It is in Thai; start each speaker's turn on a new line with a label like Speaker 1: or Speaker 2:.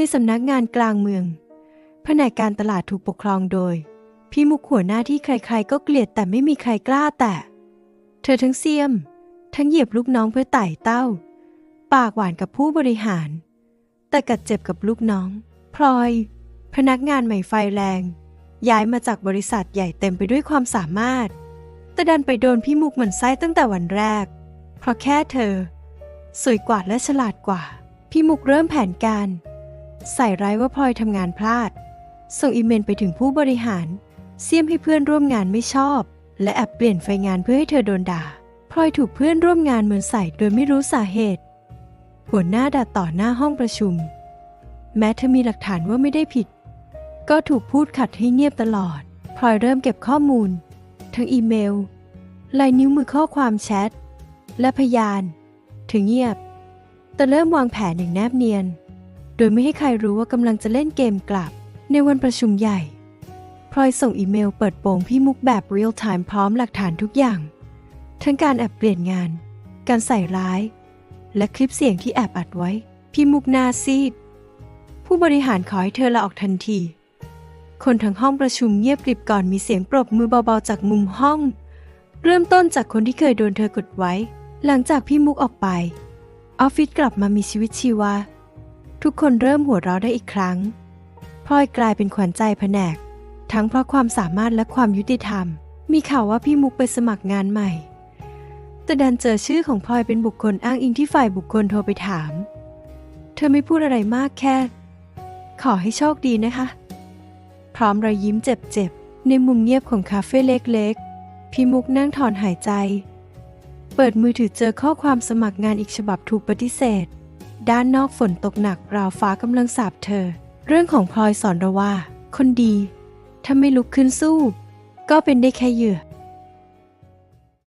Speaker 1: ในสำนักงานกลางเมือง แผนกการตลาดถูกปกครองโดย พี่มุกหัวหน้าที่ใครๆ ก็เกลียดแต่ไม่มีใครกล้าแตะ เธอทั้งเสียม ทั้งเหยียบลูกน้องเพื่อไต่เต้า ปากหวานกับผู้บริหาร แต่กัดเจ็บกับลูกน้อง พลอย พนักงานใหม่ไฟแรง ย้ายมาจากบริษัทใหญ่เต็มไปด้วยความสามารถ แต่ดันไปโดนพี่มุกเหมือนไส้ตั้งแต่วันแรก เพราะแค่เธอ สวยกว่าและฉลาดกว่า พี่มุกเริ่มแผนการ ใส่ร้ายว่าพลอยทำงานพลาด ส่งอีเมลไปถึงผู้บริหาร เสียมให้เพื่อนร่วมงานไม่ชอบ และแอบเปลี่ยนไฟงานเพื่อให้เธอโดนด่าพลอยถูกเพื่อนร่วมงานเหมือนใส่โดยไม่รู้สาเหตุ หัวหน้าด่าต่อหน้าห้องประชุม แม้เธอมีหลักฐานว่าไม่ได้ผิด ก็ถูกพูดขัดให้เงียบตลอดพลอยเริ่มเก็บข้อมูล ทั้งอีเมลลายนิ้วมือข้อความแชทและพยาน ถึงเงียบ แต่เริ่มวางแผนอย่างแนบเนียน โดยไม่ให้ใครรู้ว่ากำลังจะเล่นเกมกลับ ในวันประชุมใหญ่ พลอยส่งอีเมลเปิดโปงพี่มุกแบบเรียลไทม์พร้อมหลักฐานทุกอย่าง ทั้งการแอบเปลี่ยนงาน การใส่ร้าย และคลิปเสียงที่แอบอัดไว้ พี่มุกหนาซีด ผู้บริหารขอให้เธอลาออกทันที คนทั้งห้องประชุมเงียบกริบก่อนมีเสียงปรบมือเบาๆจากมุมห้อง เริ่มต้นจากคนที่เคยโดนเธอกดไว้ หลังจากพี่มุกออกไป ออฟฟิศกลับมามีชีวิตชีวา ทุกคนเริ่มหัวเราะได้อีกครั้งพลอยกลายเป็นขวัญใจแผนก ทั้งเพราะความสามารถและความยุติธรรม มีข่าวว่าพี่มุกไปสมัครงานใหม่ แต่ดันเจอชื่อของพลอยเป็นบุคคลอ้างอิงที่ฝ่ายบุคคลโทรไปถาม เธอไม่พูดอะไรมากแค่ ขอให้โชคดีนะคะ พร้อมรอยยิ้มเจ็บๆ ในมุมเงียบของคาเฟ่เล็กๆ พี่มุกนั่งถอนหายใจ เปิดมือถือเจอข้อความสมัครงานอีกฉบับถูกปฏิเสธ ด้านนอกฝนตกหนักราวฟ้ากำลังสาบเธอ เรื่องของพลอยสอนเราว่า คนดี ถ้าไม่ลุกขึ้นสู้ ก็เป็นได้แค่เหยื่อ